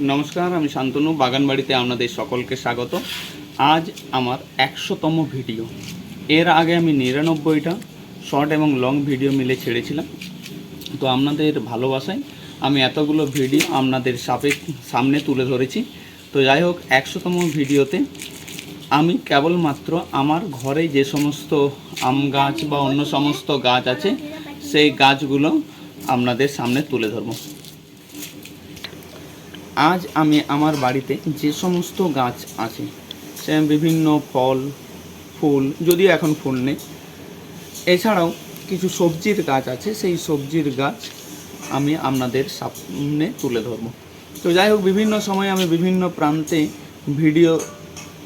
নমস্কার, আমি শান্তনু, বাগানবাড়িতে আপনাদের সকলকে স্বাগত। আজ আমার একশোতম ভিডিও। এর আগে আমি নিরানব্বইটা শর্ট এবং লং ভিডিও মিলে ছেড়েছিলাম। তো আপনাদের ভালোবাসায় আমি এতগুলো ভিডিও আপনাদের সাপে, সামনে তুলে ধরেছি। তো যাই হোক, একশোতম ভিডিওতে আমি কেবলমাত্র আমার ঘরে যে সমস্ত আম গাছ বা অন্য সমস্ত গাছ আছে, সেই গাছগুলো আপনাদের সামনে তুলে ধরবো। আজ আমি আমার বাড়িতে যে সমস্ত গাছ আছে সে বিভিন্ন ফল, ফুল, যদিও এখন ফুল নেই, এছাড়াও কিছু সবজির গাছ আছে, সেই সবজির গাছ আমি আপনাদের সামনে তুলে ধরবো। তো যাই হোক, বিভিন্ন সময় আমি বিভিন্ন প্রান্তে ভিডিও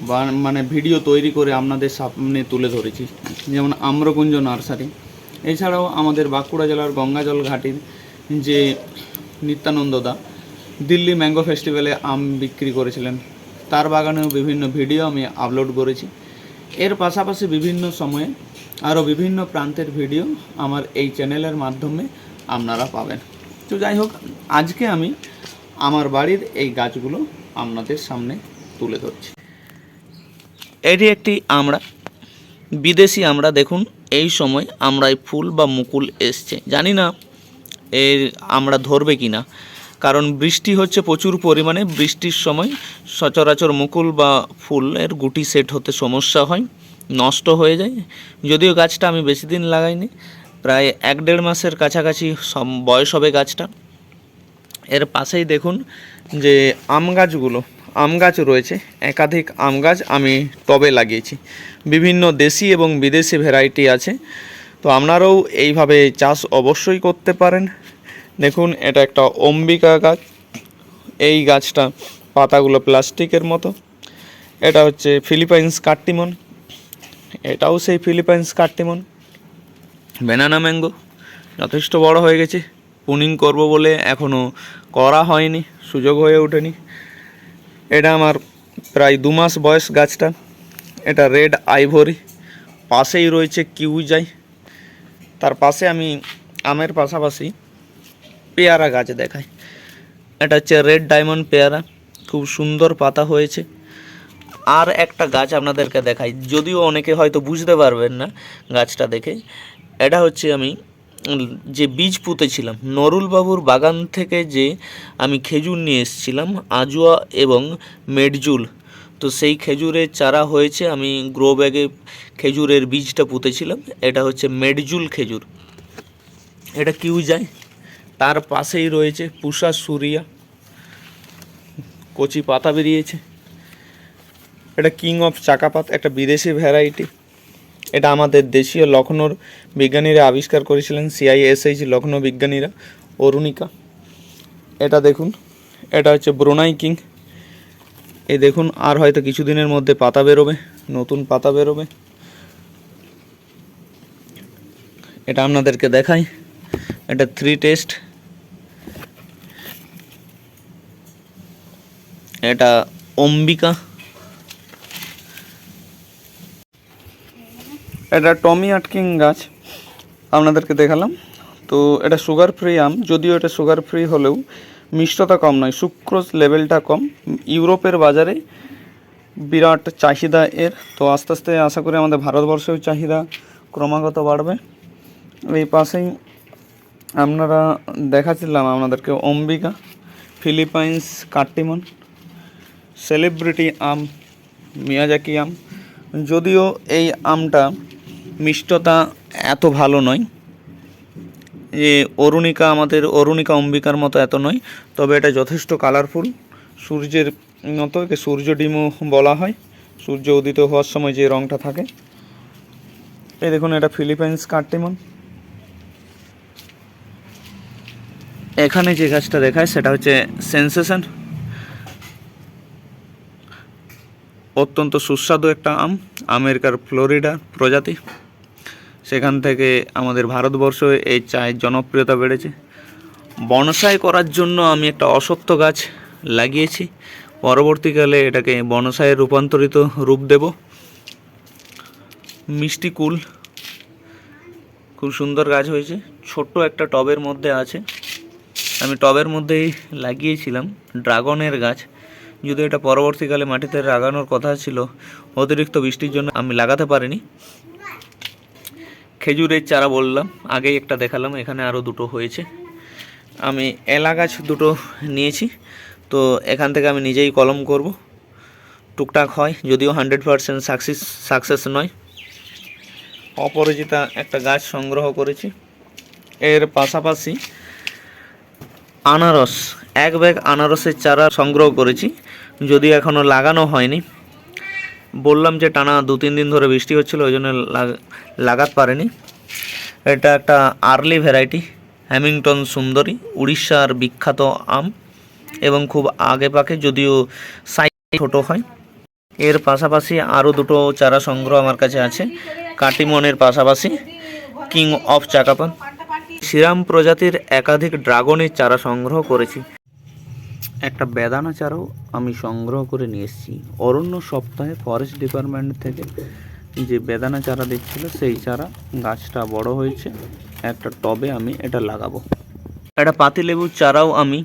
বা মানে ভিডিও তৈরি করে আপনাদের সামনে তুলে ধরেছি, যেমন আম্রকুঞ্জ নার্সারি। এছাড়াও আমাদের বাঁকুড়া জেলার গঙ্গাজল ঘাটির যে নিত্যানন্দ দা দিল্লি ম্যাঙ্গো ফেস্টিভ্যালে আম বিক্রি করেছিলেন। তার বাগানেও বিভিন্ন ভিডিও আমি আপলোড করেছি। এর পাশাপাশি বিভিন্ন সময়ে আরও বিভিন্ন প্রান্তের ভিডিও আমার এই চ্যানেলের মাধ্যমে আপনারা পাবেন। তো যাই হোক, আজকে আমি আমার বাড়ির এই গাছগুলো আপনাদের সামনে তুলে ধরছি। এটি একটি আমরা, বিদেশি আমরা দেখুন, এই সময় আমরাই ফুল বা মুকুল এসছে। জানি না এর আমরা ধরবে কি না কারণ বৃষ্টি হচ্ছে প্রচুর পরিমাণে, বৃষ্টির সময় সচরাচর মুকুল বা ফুলের গুটি সেট হতে সমস্যা হয়, নষ্ট হয়ে যায়। যদিও গাছটা আমি বেশি দিন লাগাইনি, প্রায় এক দেড় মাসের কাছাকাছি বয়স হবে গাছটা। এর পাশেই দেখুন যে আম গাছগুলো, আম গাছ রয়েছে, একাধিক আম গাছ আমি টবে লাগিয়েছি। বিভিন্ন দেশি এবং বিদেশি ভ্যারাইটি আছে, তো আপনারাও এইভাবে চাষ অবশ্যই করতে পারেন। দেখুন, এটা একটা অম্বিকা গাছ। এই গাছটা পাতাগুলো প্লাস্টিকের মতো। এটা হচ্ছে ফিলিপাইন্স কার্টিমন এটাও সেই ফিলিপাইন্স কার্টিমন বেনানা ম্যাঙ্গো, যথেষ্ট বড় হয়ে গেছে। পুনিং করব বলে এখনও করা হয়নি, সুযোগ হয়ে ওঠেনি। এটা আমার প্রায় দু মাস বয়স গাছটা। এটা রেড আইভরি, পাশেই রয়েছে কিউজাই। তার পাশে আমি আমের পাশাপাশি পেয়ারা গাছ দেখায় এটা হচ্ছে রেড ডায়মন্ড পেয়ারা। খুব সুন্দর পাতা হয়েছে। আর একটা গাছ আপনাদেরকে দেখাই। যদিও অনেকে হয়তো বুঝতে পারবেন না গাছটা দেখে। এটা হচ্ছে আমি যে বীজ পুঁতেছিলাম নরুলবাবুর বাগান থেকে যে আমি খেজুর নিয়ে এসেছিলাম, আজুয়া এবং মেডজুল। তো সেই খেজুরের চারা হয়েছে, আমি গ্রো ব্যাগে খেজুরের বীজটা পুঁতেছিলাম। এটা হচ্ছে মেডজুল খেজুর। এটা কিউ যায় তার পাশেই রয়েছে পুষা সুরিয়া। কচি পাতা বেরিয়েছে। এটা কিং অফ চাকাপাত, একটা বিদেশি ভ্যারাইটি। এটা আমাদের দেশীয় লখনৌর বিজ্ঞানীরা আবিষ্কার করেছিলেন সিআইএসএইচ লখনৌ বিজ্ঞানীরা, অরুণিকা। এটা দেখুন, এটা হচ্ছে ব্রোনাই কিং। এই দেখুন, আর হয়তো কিছুদিনের মধ্যে পাতা বেরোবে, নতুন পাতা বেরোবে। এটা আপনাদেরকে দেখাই। এটা থ্রি টেস্ট এটা অম্বিকা। এটা টমি আটকিং গাছ, আপনাদেরকে দেখালাম। তো এটা সুগার ফ্রি আম, যদিও এটা সুগার ফ্রি হলেও মিষ্টতা কম নয় সুক্রোজ লেভেলটা কম। ইউরোপের বাজারে বিরাট চাহিদা এর। তো আস্তে আস্তে আশা করি আমাদের ভারতবর্ষেও চাহিদা ক্রমাগত বাড়বে। এই পাশেই আপনারা দেখাচ্ছিলাম আপনাদেরকে অম্বিকা, ফিলিপাইন্স, কাট্টিমন। সেলিব্রিটি আম, মিয়াজাকি আম। যদিও এই আমটা মিষ্টতা এত ভালো নয়, যে অরুণিকা আমাদের, অরুণিকা অম্বিকার মতো এত নয়, তবে এটা যথেষ্ট কালারফুল সূর্যের মতো একে সূর্য ডিমও বলা হয়, সূর্য উদিত হওয়ার সময় যে রঙটা থাকে। এই দেখুন, এটা ফিলিপাইন্স কার্টিমন। এখানে যে গাছটা দেখায়, সেটা হচ্ছে সেন্সেশন। অত্যন্ত সুস্বাদু একটা আম, আমেরিকার ফ্লোরিডা প্রজাতি। সেখান থেকে আমাদের ভারতবর্ষ এই চায়ের জনপ্রিয়তা বেড়েছে। বনসাই করার জন্য আমি একটা অসত্য গাছ লাগিয়েছি। পরবর্তীকালে এটাকে বনসাইয়ে রূপান্তরিত রূপ দেব। মিষ্টি কুল। খুব সুন্দর গাছ হয়েছে। ছোট্ট একটা টবের মধ্যে আছে। আমি টবের মধ্যেই লাগিয়েছিলাম। ড্রাগনের গাছ। যদি এটা পরবর্তীকালে মাটিতে লাগানোর কথা ছিল, অতিরিক্ত বৃষ্টির জন্য আমি লাগাতে পারিনি। খেজুরের চারা বললাম, আগেই একটা দেখালাম, এখানে আরও দুটো হয়েছে। আমি এলা গাছ দুটো নিয়েছি, তো এখান থেকে আমি নিজেই কলম করব। টুকটাক হয়, যদিও হান্ড্রেড পারসেন্ট সাকসেস সাকসেস নয়। অপরাজিতা একটা গাছ সংগ্রহ করেছি। এর পাশাপাশি আনারস, এক ব্যাগ আনারসের চারা সংগ্রহ করেছি। যদি এখনও লাগানো হয়নি। বললাম যে টানা দু তিন দিন ধরে বৃষ্টি হচ্ছিল, ওই জন্য লাগাতে পারেনি। এটা একটা আর্লি ভ্যারাইটি, হ্যামিংটন সুন্দরী, উড়িষ্যার বিখ্যাত আম এবং খুব আগে পাকে যদিও সাইজ ছোট হয়। এর পাশাপাশি আরও দুটো চারা সংগ্রহ আমার কাছে আছে, কাটিমনের পাশাপাশি কিং অফ চাকাপান। শ্রীরাম প্রজাতির একাধিক ড্রাগনের চারা সংগ্রহ করেছি। একটা বেদানা চারাও আমি সংগ্রহ করে নিয়ে এসেছি। অরণ্য সপ্তাহে ফরেস্ট ডিপার্টমেন্ট থেকে যে বেদানা চারা দিচ্ছিল সেই চারা গাছটা বড় হয়েছে। একটা টবে আমি এটা লাগাবো। একটা পাতিলেবুর চারাও আমি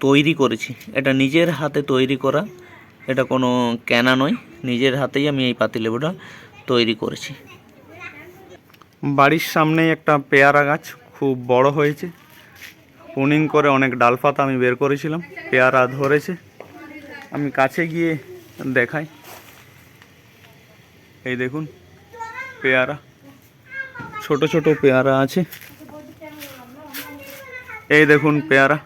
তৈরি করেছি। এটা নিজের হাতে তৈরি করা, এটা কোনো কেনা নয়। নিজের হাতেই আমি এই পাতিলেবুটা তৈরি করেছি। বাড়ির সামনেই একটা পেয়ারা গাছ খুব বড় হয়েছে। পুনিং করে অনেক ডালপাতা আমি বের করেছিলাম, পেয়ারা ধরেছে। আমি কাছে গিয়ে দেখাই। এই দেখুন, পেয়ারা। ছোট ছোট পেয়ারা আছে। এই দেখুন পেয়ারা।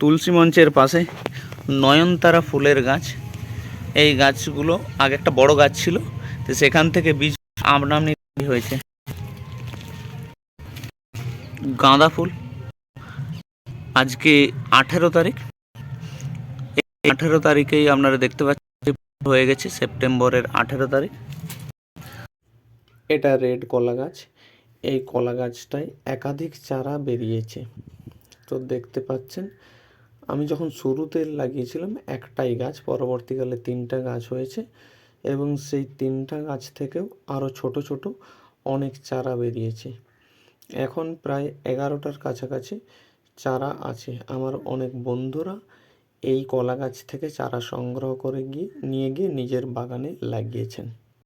তুলসী মঞ্চের পাশে নয়নতারা ফুলের গাছ। এই গাছগুলো আগে একটা বড় গাছ ছিল, তো সেখান থেকে বীজ আমনামনি হয়েছে। গাঁদা ফুল। আজকে আঠেরো তারিখ। আঠেরো তারিখেই আপনারা দেখতে পাচ্ছেন হয়ে গেছে সেপ্টেম্বরের আঠেরো তারিখ। এটা রেড কলা গাছ। এই কলা গাছটায় একাধিক চারা বেরিয়েছে। তো দেখতে পাচ্ছেন, আমি যখন শুরুতে লাগিয়েছিলাম একটাই গাছ, পরবর্তীকালে তিনটা গাছ হয়েছে এবং সেই তিনটা গাছ থেকেও আরও ছোট ছোট অনেক চারা বেরিয়েছে। এখন প্রায় এগারোটার কাছাকাছি চারা আছে, আমার অনেক বন্ধুরা এই কলা গাছ থেকে চারা সংগ্রহ করে গিয়ে, নিয়ে গিয়ে নিজের বাগানে লাগিয়েছেন।